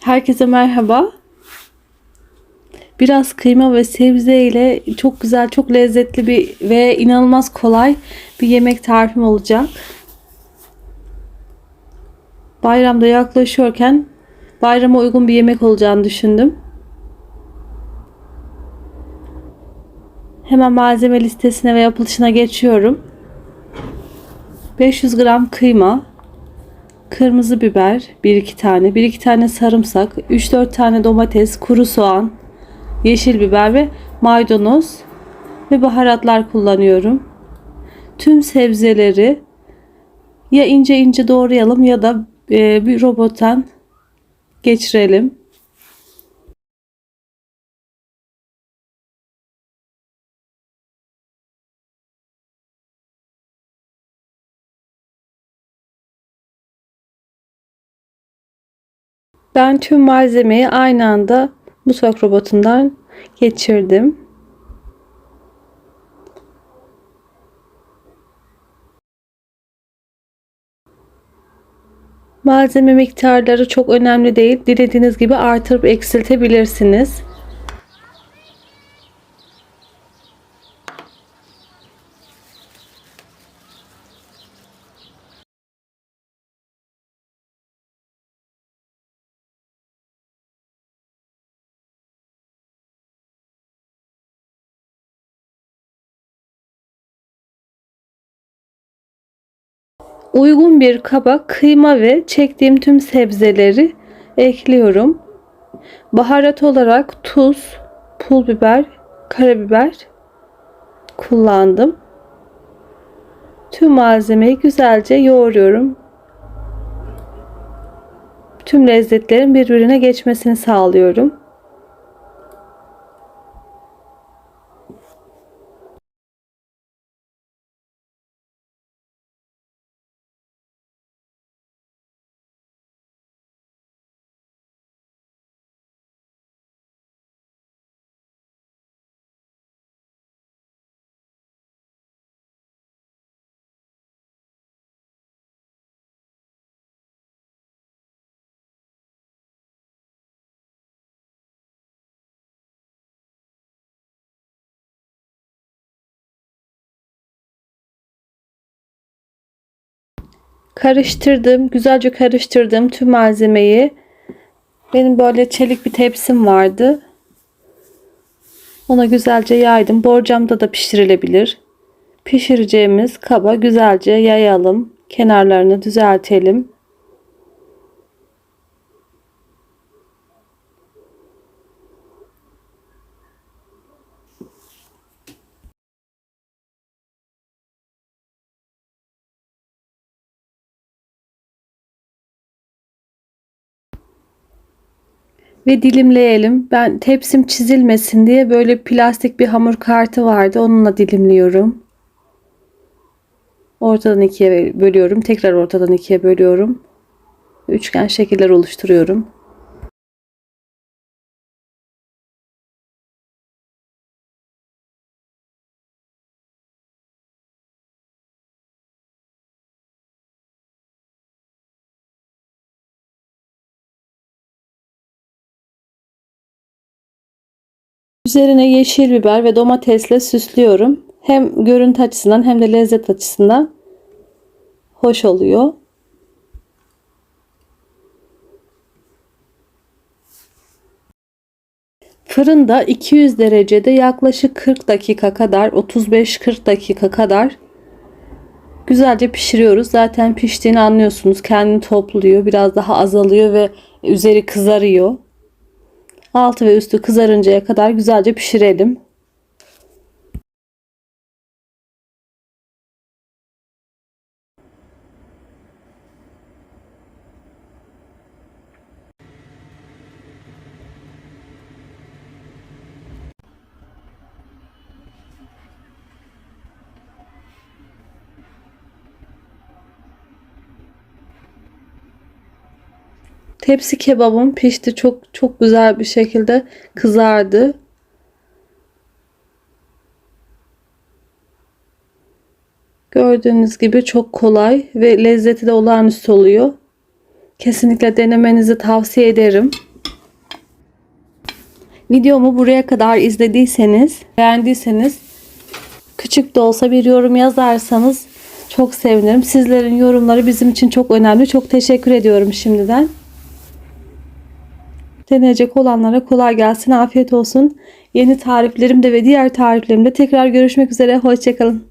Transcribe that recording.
Herkese merhaba. Biraz kıyma ve sebze ile çok güzel, çok lezzetli bir ve inanılmaz kolay bir yemek tarifim olacak. Bayramda yaklaşıyorken bayrama uygun bir yemek olacağını düşündüm. Hemen malzeme listesine ve yapılışına geçiyorum. 500 gram kıyma, kırmızı biber 1-2 tane, 1-2 tane sarımsak, 3-4 tane domates, kuru soğan, yeşil biber ve maydanoz ve baharatlar kullanıyorum. Tüm sebzeleri ya ince ince doğrayalım ya da e, bir robottan geçirelim. Ben tüm malzemeyi aynı anda mutfak robotundan geçirdim. Malzeme miktarları çok önemli değil. Dilediğiniz gibi artırıp eksiltebilirsiniz. Uygun bir kaba kıyma ve çektiğim tüm sebzeleri ekliyorum. Baharat olarak tuz, pul biber, karabiber kullandım. Tüm malzemeyi güzelce yoğuruyorum. Tüm lezzetlerin birbirine geçmesini sağlıyorum. Karıştırdım, güzelce karıştırdım tüm malzemeyi. Benim böyle çelik bir tepsim vardı. Ona güzelce yaydım. Borcamda da pişirilebilir. Pişireceğimiz kaba güzelce yayalım. Kenarlarını düzeltelim. Ve dilimleyelim. Ben tepsim çizilmesin diye böyle plastik bir hamur kartı vardı. Onunla dilimliyorum. Ortadan ikiye bölüyorum. Tekrar ortadan ikiye bölüyorum. Üçgen şekiller oluşturuyorum. Üzerine yeşil biber ve domatesle süslüyorum. Hem görüntü açısından hem de lezzet açısından hoş oluyor. Fırında 200 derecede yaklaşık 40 dakika kadar 35-40 dakika kadar güzelce pişiriyoruz. Zaten piştiğini anlıyorsunuz. Kendini topluyor. Biraz daha azalıyor ve üzeri kızarıyor. Altı ve üstü kızarıncaya kadar güzelce pişirelim. Tepsi kebabım pişti. Çok çok güzel bir şekilde kızardı. Gördüğünüz gibi çok kolay ve lezzeti de olağanüstü oluyor. Kesinlikle denemenizi tavsiye ederim. Videomu buraya kadar izlediyseniz, beğendiyseniz küçük de olsa bir yorum yazarsanız çok sevinirim. Sizlerin yorumları bizim için çok önemli. Çok teşekkür ediyorum şimdiden. Deneyecek olanlara kolay gelsin, afiyet olsun. Yeni tariflerimde ve diğer tariflerimde tekrar görüşmek üzere. Hoşçakalın.